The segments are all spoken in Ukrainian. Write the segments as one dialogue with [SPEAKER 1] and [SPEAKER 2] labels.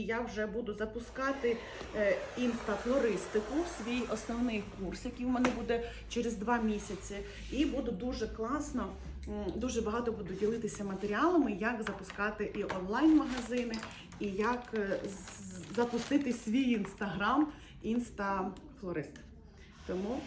[SPEAKER 1] Я вже буду запускати е, інстафлористику, свій основний курс, який в мене буде через два місяці. І буду дуже класно, дуже багато буду ділитися матеріалами, як запускати і онлайн-магазини, і як е, запустити свій інстаграм інстафлорист. Тому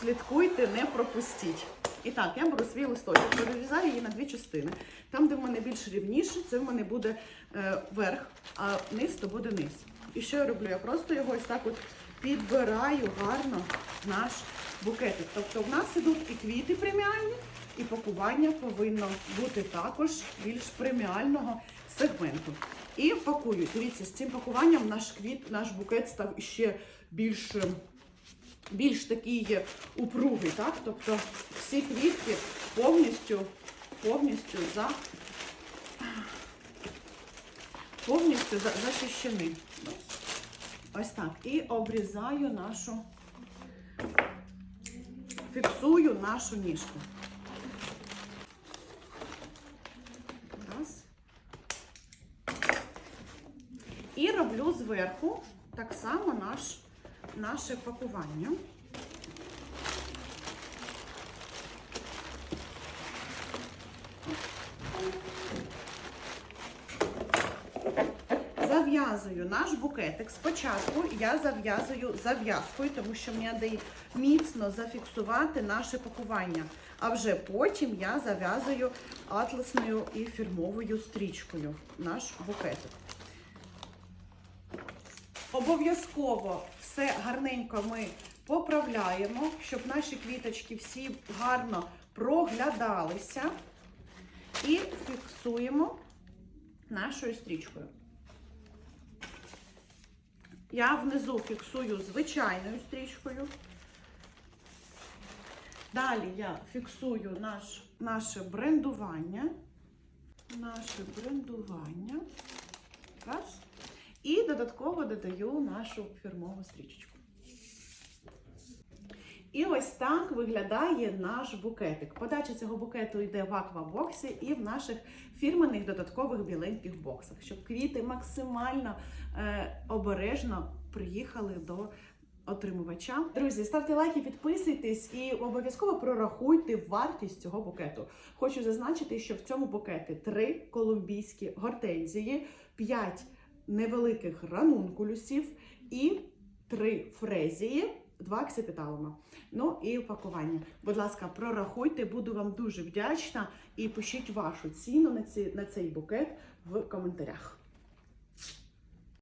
[SPEAKER 1] слідкуйте, не пропустіть. І так, я беру свій листочок, перерізаю її на дві частини. Там, де в мене більш рівніше, це в мене буде е, верх, а низ то буде низ. І що я роблю? Я просто його ось так от підбираю гарно наш букетик. Тобто в нас ідуть і квіти преміальні, і пакування повинно бути також більш преміального сегменту. І пакую. Дивіться, з цим пакуванням наш квіт, наш букет став іще більш. Більш такий упругий, так? Тобто всі квітки повністю, повністю за повністю за, захищені. Ось так. І обрізаю нашу, фіксую нашу ніжку. Раз. І роблю зверху так само наш, наше пакування. Зав'язую наш букетик. Спочатку я зав'язую зав'язкою, тому що мені дає міцно зафіксувати наше пакування. А вже потім я зав'язую атласною і фірмовою стрічкою наш букетик. Обов'язково все гарненько ми поправляємо, щоб наші квіточки всі гарно проглядалися. І фіксуємо нашою стрічкою. Я внизу фіксую звичайною стрічкою. Далі я фіксую наш, наше брендування. Наше брендування. Раз. І додатково додаю нашу фірмову стрічечку. І ось так виглядає наш букетик. Подача цього букету йде в аквабоксі і в наших фірменних додаткових біленьких боксах, щоб квіти максимально е, обережно приїхали до отримувача. Друзі, ставте лайки, підписуйтесь і обов'язково прорахуйте вартість цього букету. Хочу зазначити, що в цьому букеті три колумбійські гортензії, п'ять невеликих ранункулюсів і три фрезії. Два ксепіталума. Ну і упакування. Будь ласка, прорахуйте, буду вам дуже вдячна і пишіть вашу ціну на, ці, на цей букет в коментарях.